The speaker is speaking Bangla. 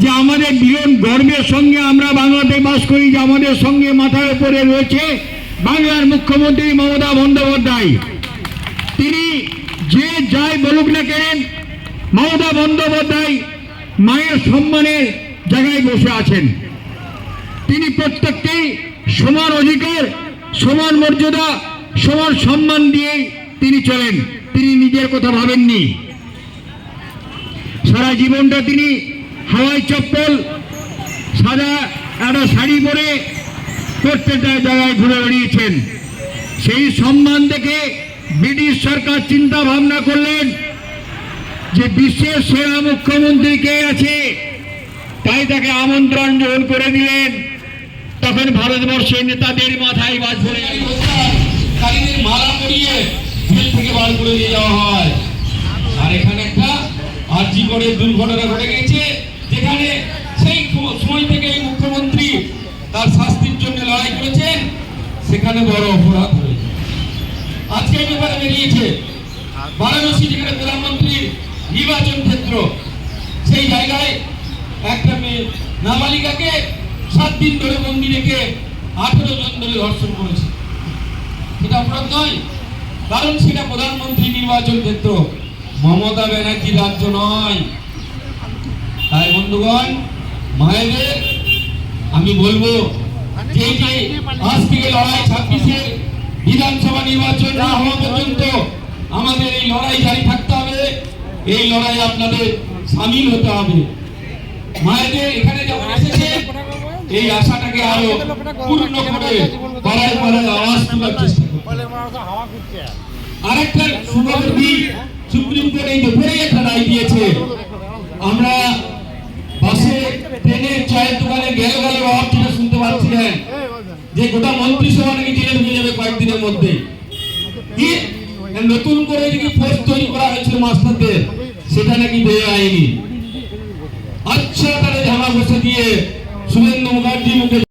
যে আমাদের বিরন গর্বের সঙ্গে আমরা বাংলাতে বাস করি, যে আমাদের সঙ্গে মাথার উপরে রয়েছে বাংলার মুখ্যমন্ত্রী মমতা বন্দ্যোপাধ্যায়। তিনি যে যাই বলুক না কেন মমতা বন্দ্যোপাধ্যায় মায়ের সম্মানের জায়গায় বসে আছেন। তিনি প্রত্যেককেই সমান অধিকার, সমান মর্যাদা, সমান সম্মান দিয়ে তিনি চলেন। তিনি নিজের কথা ভাবেননি। সারা জীবনটা তিনি হাওয়াই চপ্পল, সাদা একটা শাড়ি পরে প্রত্যেকটা জায়গায় ঘুরে বেড়িয়েছেন। সেই সম্মান দেখে ব্রিটিশ সরকার চিন্তা ভাবনা করলেন যে বিশ্বের সেরা মুখ্যমন্ত্রী কে আছে? তাই তাকে আমন্ত্রণ গ্রহণ করে দিলেন। তখন ভারতবর্ষের নেতাদের মাথায় বাজ পড়ে মালা পরিয়ে থেকে বার করে যাওয়া হয়। করে দুর্ঘটনা ঘটে গেছে, যেখানে সেই সময় থেকে মুখ্যমন্ত্রী তার শাস্তির জন্য লড়াই করেছেন, সেখানে বড় অপরাধ হয়েছে। আজকে ব্যাপারে বেরিয়েছে বারাণসী, যেখানে প্রধানমন্ত্রীর নির্বাচন ক্ষেত্র, সেই জায়গায় একটা মেয়ে নাবালিকাকে সাত দিন ধরে বন্দি রেখে আঠেরো জন ধরে ধর্ষণ করেছে। সেটা অপরাধ নয়, কারণ সেটা প্রধানমন্ত্রী নির্বাচন ক্ষেত্র। মমতা ব্যানার্জি রাজ্য নয়। তাই বন্ধুগণ, মায়েদের, আমি বলব যে আজ থেকে লড়াই বিধানসভা নির্বাচন না হওয়া পর্যন্ত আমাদের এই লড়াই জারি থাকতে হবে। এই লড়াই আপনাদের সামিল হতে হবে। মায়েদের এখানে যখন এসেছে, এই আশাটাকে আরও পূর্ণ করে পাড়ায় পাড়ায় আওয়াজ তোলার চেষ্টা আরেকটা সুখবর দিই সুপ্রিম কোর্ট এই দুপুরেই একটা রায় দিয়েছে। আমরা বাসে, ট্রেনে, চায়ের দোকানে গেলে গেলে অভাব যেটা শুনতে পাচ্ছিলেন যে গোটা মন্ত্রিসভা নাকি জেলে ঢুকে যাবে কয়েকদিনের মধ্যে। কি? নতুন করে নাকি ফোর্স তৈরি করা হয়েছিল মাস্টারদের, সেটা নাকি দেওয়া হয়নি। আচ্ছা তাহলে ঝামা বসে দিয়ে শুভেন্দু মুখার্জি মুখে